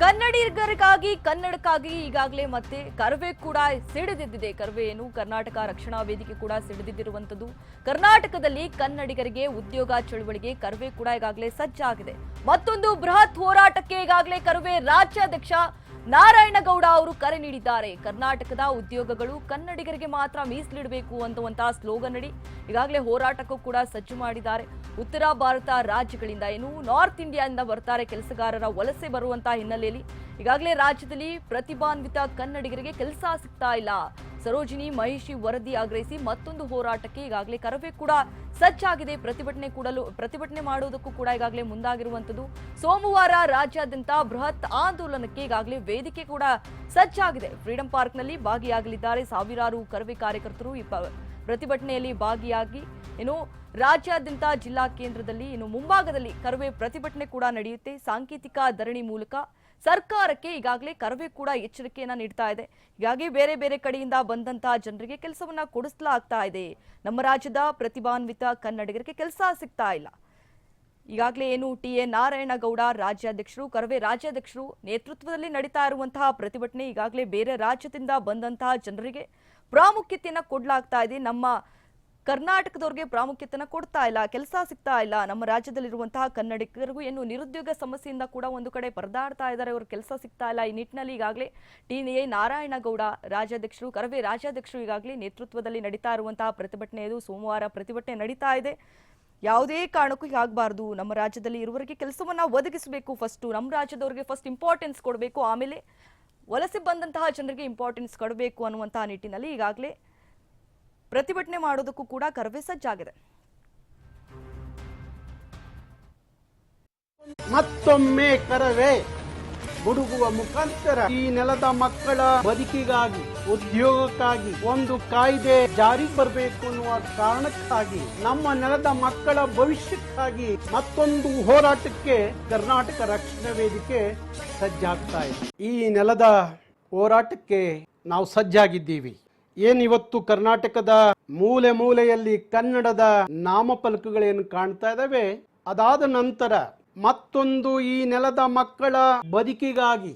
ಕನ್ನಡಿಗರಿಗಾಗಿ ಕನ್ನಡಕ್ಕಾಗಿ ಈಗಾಗಲೇ ಮತ್ತೆ ಕರವೇ ಕೂಡ ಸಿಡಿದಿದ್ದಿದೆ. ಕರವೇ ಏನು ಕರ್ನಾಟಕ ರಕ್ಷಣಾ ವೇದಿಕೆ ಕೂಡ ಸಿಡಿದಿದ್ದಿರುವಂತದ್ದು ಕರ್ನಾಟಕದಲ್ಲಿ ಕನ್ನಡಿಗರಿಗೆ ಉದ್ಯೋಗ ಚಳುವಳಿಗೆ ಕರವೇ ಕೂಡ ಈಗಾಗಲೇ ಸಜ್ಜಾಗಿದೆ. ಮತ್ತೊಂದು ಬೃಹತ್ ಹೋರಾಟಕ್ಕೆ ಈಗಾಗಲೇ ಕರವೇ ರಾಜ್ಯಾಧ್ಯಕ್ಷ ನಾರಾಯಣಗೌಡ ಅವರು ಕರೆ ನೀಡಿದ್ದಾರೆ. ಕರ್ನಾಟಕದ ಉದ್ಯೋಗಗಳು ಕನ್ನಡಿಗರಿಗೆ ಮಾತ್ರ ಮೀಸಲಿಡಬೇಕು ಅನ್ನುವಂತಹ ಸ್ಲೋಗನ್ ಅಡಿ ಈಗಾಗಲೇ ಹೋರಾಟಕ್ಕೂ ಕೂಡ ಸಜ್ಜು ಮಾಡಿದ್ದಾರೆ. ಉತ್ತರ ಭಾರತ ರಾಜ್ಯಗಳಿಂದ ಏನು ನಾರ್ತ್ ಇಂಡಿಯಾದಿಂದ ಬರ್ತಾರೆ ಕೆಲಸಗಾರರ ವಲಸೆ ಬರುವಂತಹ ಹಿನ್ನೆಲೆಯಲ್ಲಿ ಈಗಾಗಲೇ ರಾಜ್ಯದಲ್ಲಿ ಪ್ರತಿಭಾನ್ವಿತ ಕನ್ನಡಿಗರಿಗೆ ಕೆಲಸ ಸಿಗ್ತಾ ಇಲ್ಲ. ಸರೋಜಿನಿ, ಮಹಿಷಿ ವರದಿ ಆಗ್ರಹಿಸಿ ಮತ್ತೊಂದು ಹೋರಾಟಕ್ಕೆ ಈಗಾಗಲೇ ಕರವೇ ಕೂಡ ಸಜ್ಜಾಗಿದೆ. ಪ್ರತಿಭಟನೆ ಕೂಡಲು, ಪ್ರತಿಭಟನೆ ಮಾಡುವುದಕ್ಕೂ ಕೂಡ ಈಗಾಗಲೇ ಮುಂದಾಗಿರುವಂತದ್ದು ಸೋಮವಾರ ರಾಜ್ಯಾದ್ಯಂತ ಬೃಹತ್ ಆಂದೋಲನಕ್ಕೆ ಈಗಾಗಲೇ ವೇದಿಕೆ ಕೂಡ ಸಜ್ಜಾಗಿದೆ. ಫ್ರೀಡಂ ಪಾರ್ಕ್ನಲ್ಲಿ ಭಾಗಿಯಾಗಲಿದ್ದಾರೆ ಸಾವಿರಾರು ಕರವೇ ಕಾರ್ಯಕರ್ತರು. ಈ ಪ್ರತಿಭಟನೆಯಲ್ಲಿ ಭಾಗಿಯಾಗಿ ಏನು ರಾಜ್ಯಾದ್ಯಂತ ಜಿಲ್ಲಾ ಕೇಂದ್ರದಲ್ಲಿ ಇನ್ನು ಮುಂಭಾಗದಲ್ಲಿ ಕರವೇ ಪ್ರತಿಭಟನೆ ಕೂಡ ನಡೆಯುತ್ತೆ. ಸಾಂಕೇತಿಕ ಧರಣಿ ಮೂಲಕ ಸರ್ಕಾರಕ್ಕೆ ಈಗಾಗಲೇ ಕರವೇ ಕೂಡ ಎಚ್ಚರಿಕೆಯನ್ನ ನೀಡ್ತಾ ಇದೆ. ಹೀಗಾಗಿ ಬೇರೆ ಬೇರೆ ಕಡೆಯಿಂದ ಬಂದಂತಹ ಜನರಿಗೆ ಕೆಲಸವನ್ನ ಕೊಡಿಸಲಾಗ್ತಾ ಇದೆ. ನಮ್ಮ ರಾಜ್ಯದ ಪ್ರತಿಭಾನ್ವಿತ ಕನ್ನಡಿಗರಿಗೆ ಕೆಲಸ ಸಿಗ್ತಾ ಇಲ್ಲ. ಈಗಾಗಲೇ ಏನು ಟಿ ಎ ನಾರಾಯಣಗೌಡ ರಾಜ್ಯಾಧ್ಯಕ್ಷರು, ಕರವೇ ರಾಜ್ಯಾಧ್ಯಕ್ಷರು ನೇತೃತ್ವದಲ್ಲಿ ನಡೀತಾ ಇರುವಂತಹ ಪ್ರತಿಭಟನೆ ಈಗಾಗಲೇ ಬೇರೆ ರಾಜ್ಯದಿಂದ ಬಂದಂತಹ ಜನರಿಗೆ ಪ್ರಾಮುಖ್ಯತೆಯನ್ನು ಕೊಡಲಾಗ್ತಾ ಇದೆ. ನಮ್ಮ ಕರ್ನಾಟಕದವ್ರಿಗೆ ಪ್ರಾಮುಖ್ಯತೆನ ಕೊಡ್ತಾ ಇಲ್ಲ, ಕೆಲಸ ಸಿಗ್ತಾ ಇಲ್ಲ. ನಮ್ಮ ರಾಜ್ಯದಲ್ಲಿರುವಂತಹ ಕನ್ನಡಿಗರಿಗೂ ಏನು ನಿರುದ್ಯೋಗ ಸಮಸ್ಯೆಯಿಂದ ಕೂಡ ಒಂದು ಕಡೆ ಪರದಾಡ್ತಾ ಇದ್ದಾರೆ. ಅವ್ರ ಕೆಲಸ ಸಿಗ್ತಾ ಇಲ್ಲ. ಈ ನಿಟ್ಟಿನಲ್ಲಿ ಈಗಾಗಲೇ ಟಿ ಎ ನಾರಾಯಣಗೌಡ, ರಾಜ್ಯಾಧ್ಯಕ್ಷರು, ಕರವೇ ರಾಜ್ಯಾಧ್ಯಕ್ಷರು ಈಗಾಗಲೇ ನೇತೃತ್ವದಲ್ಲಿ ನಡೀತಾ ಇರುವಂತಹ ಪ್ರತಿಭಟನೆ ಇದು. ಸೋಮವಾರ ಪ್ರತಿಭಟನೆ ನಡೀತಾ ಇದೆ. ಯಾವುದೇ ಕಾರಣಕ್ಕೂ ಹೀಗಾಗಬಾರ್ದು ನಮ್ಮ ರಾಜ್ಯದಲ್ಲಿ ಇರುವವರಿಗೆ ಕೆಲಸವನ್ನು ಒದಗಿಸಬೇಕು ಫಸ್ಟ್ ನಮ್ಮ ರಾಜ್ಯದವರಿಗೆ ಫಸ್ಟ್ ಇಂಪಾರ್ಟೆನ್ಸ್ ಕೊಡಬೇಕು. ಆಮೇಲೆ ವಲಸೆ ಬಂದಂತಹ ಜನರಿಗೆ ಇಂಪಾರ್ಟೆನ್ಸ್ ಕೊಡಬೇಕು ಅನ್ನುವಂತಹ ನಿಟ್ಟಿನಲ್ಲಿ ಈಗಾಗಲೇ ಪ್ರತಿಭಟನೆ ಮಾಡೋದಕ್ಕೂ ಕೂಡ ಕರವೇ ಸಜ್ಜಾಗಿದೆ. ಮತ್ತೊಮ್ಮೆ ಕರವೇ ಗುಡುಗುವ ಮುಖಾಂತರ ಈ ನೆಲದ ಮಕ್ಕಳ ಬದುಕಿಗಾಗಿ, ಉದ್ಯೋಗಕ್ಕಾಗಿ ಒಂದು ಕಾಯ್ದೆ ಜಾರಿ ಬರಬೇಕು ಅನ್ನುವ ಕಾರಣಕ್ಕಾಗಿ, ನಮ್ಮ ನೆಲದ ಮಕ್ಕಳ ಭವಿಷ್ಯಕ್ಕಾಗಿ ಮತ್ತೊಂದು ಹೋರಾಟಕ್ಕೆ, ಕರ್ನಾಟಕ ರಕ್ಷಣಾ ವೇದಿಕೆ ಸಜ್ಜಾಗ್ತಾ ಇದೆ. ಈ ನೆಲದ ಹೋರಾಟಕ್ಕೆ ನಾವು ಸಜ್ಜಾಗಿದ್ದೀವಿ. ಏನಿವತ್ತು ಕರ್ನಾಟಕದ ಮೂಲೆ ಮೂಲೆಯಲ್ಲಿ ಕನ್ನಡದ ನಾಮಫಲಕಗಳೇನು ಕಾಣ್ತಾ ಇದಾವೆ? ಅದಾದ ನಂತರ ಮತ್ತೊಂದು ಈ ನೆಲದ ಮಕ್ಕಳ ಬದುಕಿಗಾಗಿ,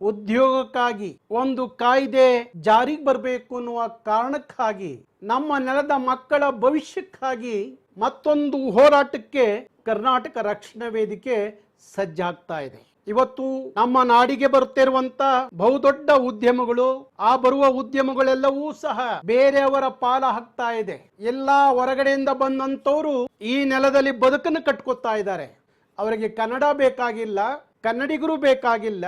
ಉದ್ಯೋಗಕ್ಕಾಗಿ ಒಂದು ಕಾಯ್ದೆ ಜಾರಿಗೆ ಬರಬೇಕು ಅನ್ನುವ ಕಾರಣಕ್ಕಾಗಿ, ನಮ್ಮ ನೆಲದ ಮಕ್ಕಳ ಭವಿಷ್ಯಕ್ಕಾಗಿ ಮತ್ತೊಂದು ಹೋರಾಟಕ್ಕೆ ಕರ್ನಾಟಕ ರಕ್ಷಣಾ ವೇದಿಕೆ ಸಜ್ಜಾಗ್ತಾ ಇದೆ. ಇವತ್ತು ನಮ್ಮ ನಾಡಿಗೆ ಬರುತ್ತಿರುವಂತ ಬಹುದೊಡ್ಡ ಉದ್ಯಮಗಳು, ಆ ಬರುವ ಉದ್ಯಮಗಳೆಲ್ಲವೂ ಸಹ ಬೇರೆಯವರ ಪಾಲ ಹಾಕ್ತಾ ಇದೆ. ಎಲ್ಲಾ ಹೊರಗಡೆಯಿಂದ ಬಂದಂತವರು ಈ ನೆಲದಲ್ಲಿ ಬದುಕನ್ನು ಕಟ್ಕೊತಾ ಇದ್ದಾರೆ. ಅವರಿಗೆ ಕನ್ನಡ ಬೇಕಾಗಿಲ್ಲ, ಕನ್ನಡಿಗರು ಬೇಕಾಗಿಲ್ಲ,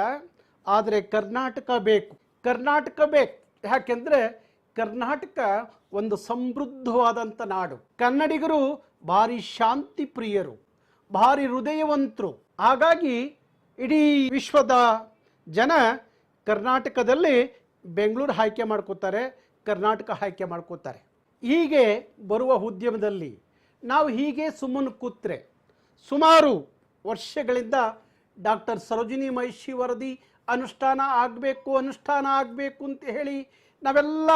ಆದರೆ ಕರ್ನಾಟಕ ಬೇಕು. ಕರ್ನಾಟಕ ಬೇಕು. ಯಾಕೆಂದ್ರೆ ಕರ್ನಾಟಕ ಒಂದು ಸಮೃದ್ಧವಾದಂಥ ನಾಡು. ಕನ್ನಡಿಗರು ಭಾರಿ ಶಾಂತಿ ಪ್ರಿಯರು ಭಾರಿ ಹೃದಯವಂತರು. ಹಾಗಾಗಿ ಇಡೀ ವಿಶ್ವದ ಜನ ಕರ್ನಾಟಕದಲ್ಲಿ ಬೆಂಗಳೂರು ಆಯ್ಕೆ ಮಾಡ್ಕೋತಾರೆ, ಕರ್ನಾಟಕ ಆಯ್ಕೆ ಮಾಡ್ಕೋತಾರೆ. ಹೀಗೆ ಬರುವ ಉದ್ಯಮದಲ್ಲಿ ನಾವು ಹೀಗೆ ಸುಮ್ಮನೆ ಕೂತ್ರೆ ಸುಮಾರು ವರ್ಷಗಳಿಂದ ಡಾಕ್ಟರ್ ಸರೋಜಿನಿ ಮಹಿಷಿ ವರದಿ ಅನುಷ್ಠಾನ ಆಗಬೇಕು ಅನುಷ್ಠಾನ ಆಗಬೇಕು ಅಂತ ಹೇಳಿ ನಾವೆಲ್ಲ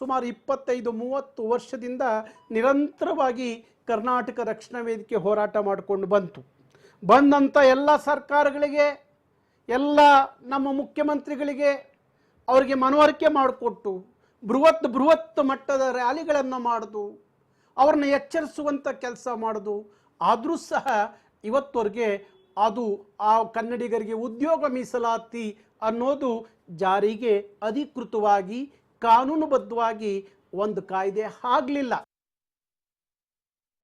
ಸುಮಾರು ಇಪ್ಪತ್ತೈದು, ಮೂವತ್ತು ವರ್ಷದಿಂದ ನಿರಂತರವಾಗಿ ಕರ್ನಾಟಕ ರಕ್ಷಣಾ ವೇದಿಕೆ ಹೋರಾಟ ಮಾಡಿಕೊಂಡು ಬಂತು. ಬಂದಂಥ ಎಲ್ಲ ಸರ್ಕಾರಗಳಿಗೆ, ಎಲ್ಲ ನಮ್ಮ ಮುಖ್ಯಮಂತ್ರಿಗಳಿಗೆ ಅವರಿಗೆ ಮನವರಿಕೆ ಮಾಡಿಕೊಟ್ಟು, ಬೃಹತ್ ಬೃಹತ್ ಮಟ್ಟದ ರ್ಯಾಲಿಗಳನ್ನು ಮಾಡೋದು, ಅವ್ರನ್ನ ಎಚ್ಚರಿಸುವಂಥ ಕೆಲಸ ಮಾಡೋದು, ಆದರೂ ಸಹ ಇವತ್ತವರೆಗೆ ಅದು ಆ ಕನ್ನಡಿಗರಿಗೆ ಉದ್ಯೋಗ ಮೀಸಲಾತಿ ಅನ್ನೋದು ಜಾರಿಗೆ ಅಧಿಕೃತವಾಗಿ, ಕಾನೂನುಬದ್ಧವಾಗಿ ಒಂದು ಕಾಯ್ದೆ ಆಗಲಿಲ್ಲ.